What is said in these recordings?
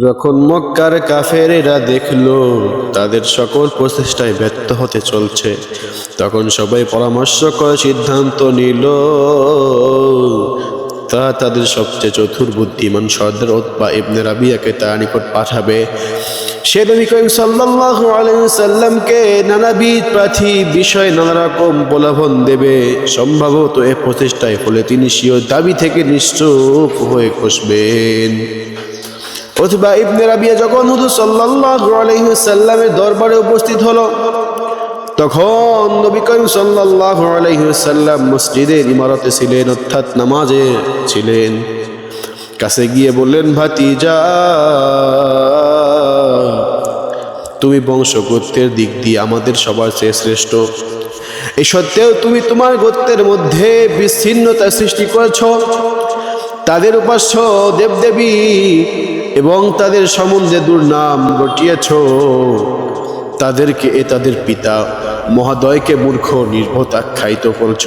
যখন মক্কার কাফেরেরা দেখল, তাদের সকল প্রচেষ্টায় ব্যর্থ হতে চলছে, তখন সবাই পরামর্শ করে সিদ্ধান্ত নিল, তা তাদের সবচেয়ে চতুর বুদ্ধিমান সর্দার ওতবা ইবনে রাবিয়াকে তার নিকট পাঠাবে। সে নবী করিম সাল্লাল্লাহু আলাইহি সাল্লামকে নানাবিধ প্রার্থী বিষয়ে নানা রকম প্রলোভন দেবে। সম্ভবত এ প্রচেষ্টায় ফলে তিনি স্বীয় দাবি থেকে নিশ্চুপ হয়ে বসবেন অথবা ইবনে রাবিয়া যখন হুজুর সাল্লাল্লাহু আলাইহি সাল্লামের দরবারে উপস্থিত হলো, তখন নবী করিম সাল্লাল্লাহু আলাইহি মসজিদের ইমারতে ছিলেন, অর্থাৎ নামাজে ছিলেন। কাছে গিয়ে বললেন, ভাতিজা, তুমি বংশগোত্রের দিক দিয়ে আমাদের সবার চেয়ে শ্রেষ্ঠ। এই সত্ত্বেও তুমি তোমার গোত্রের মধ্যে বিচ্ছিন্নতা সৃষ্টি করেছ। তাদের উপাস্য দেবদেবী এবং তাদের সম্বন্ধে দুর্নাম ঘটিয়েছ। তাদেরকে এ তাদের পিতা মহাদয়কে মূর্খ নির্বোধ আখ্যায়িত করছ।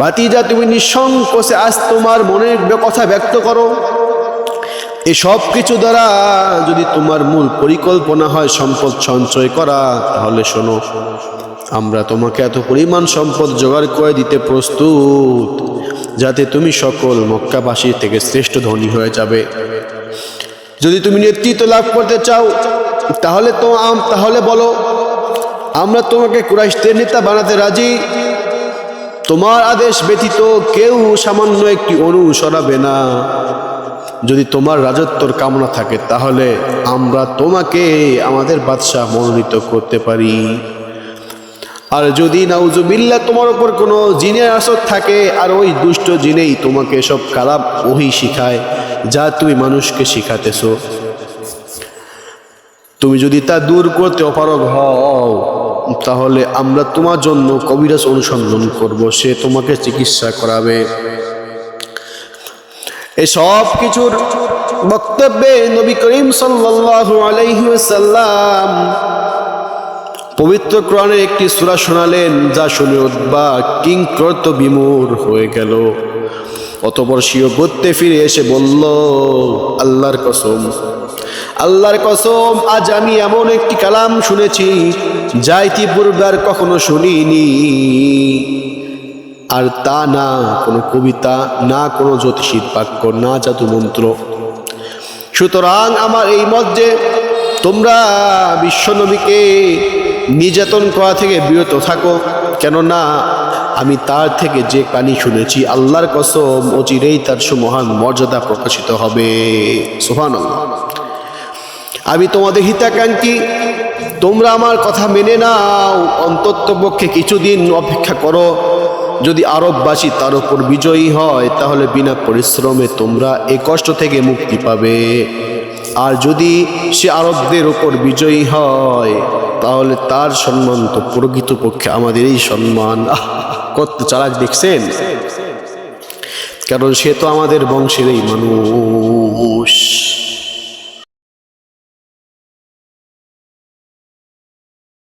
ভাতিজা, তুমি নিঃসংকোচে আজ তোমার মনের কথা ব্যক্ত করো। এসব কিছু দ্বারা যদি তোমার মূল পরিকল্পনা হয় সম্পদ সঞ্চয় করা, তাহলে শোনো, আমরা তোমাকে এত পরিমাণ সম্পদ জোগাড় করে দিতে প্রস্তুত, যাতে তুমি সকল মক্কাবাসীর থেকে শ্রেষ্ঠ ধনী হয়ে যাবে। যদি তুমি নেতৃত্ব লাভ করতে চাও, তাহলে তো আম- তাহলে বলো, আমরা তোমাকে কুরাইশদের নেতা বানাতে রাজি। তোমার আদেশ ব্যতীত কেউ সামান্য একটি অনু সরাবে না। যদি তোমার রাজত্বর কামনা থাকে, তাহলে আমরা তোমাকে আমাদের বাদশাহ মনোনীত করতে পারি। আর যদি নাউজুবিল্লা তোমার ওপর কোনো জিনের আসর থাকে, আর ওই দুষ্ট জিনেই তোমাকে সব খারাপ ওহি শিখায়, যা তুমি মানুষকে শিখাতেছো। তুমি যদি তা দূর করতে অপারগ হও, তাহলে আমরা তোমার জন্য কবিরাজ অনুসন্ধান করব, সে তোমাকে চিকিৎসা করাবে। এই সব কিছুর বক্তব্যে নবী করিম সাল্লাল্লাহু আলাইহি ওয়াসাল্লাম পবিত্র কোরআনের একটি সূরা শোনালেন, যা শুনে উদ্বা কিংকর্ত বিমূর হয়ে গেল। অতপর স্বীয় করতে ফিরে এসে বলল, আল্লাহর কসম আল্লাহর কসম, আজ আমি এমন একটি কালাম শুনেছি, যা ইতিপূর্বে আর কখনো শুনিনি। আর তা না কোনো কবিতা, না কোনো জ্যোতিষীর বাক্য, না জাদু মন্ত্র। সুতরাং আমার এই মত যে তোমরা বিশ্বনবীকে নির্যাতন করা থেকে বিরত থাকো। কেননা আমি তার থেকে যে কানি শুনেছি, আল্লাহর কসম অচিরেই তার সুমহান মর্যাদা প্রকাশিত হবে। সোহান আমি তোমাদের হিতাকাঙ্ক্ষী, তোমরা আমার কথা মেনে নাও। অন্তত পক্ষে কিছুদিন অপেক্ষা করো। যদি আরববাসী তার উপর বিজয়ী হয়, তাহলে বিনা পরিশ্রমে তোমরা এ কষ্ট থেকে মুক্তি পাবে। আর যদি সে আরবদের উপর বিজয়ী হয় তাহলে তার সম্মান তো প্রকৃতপক্ষে আমাদের এই সম্মান। কত চালাক দেখছেন? কারণ সে তো আমাদের বংশেরই মানুষ।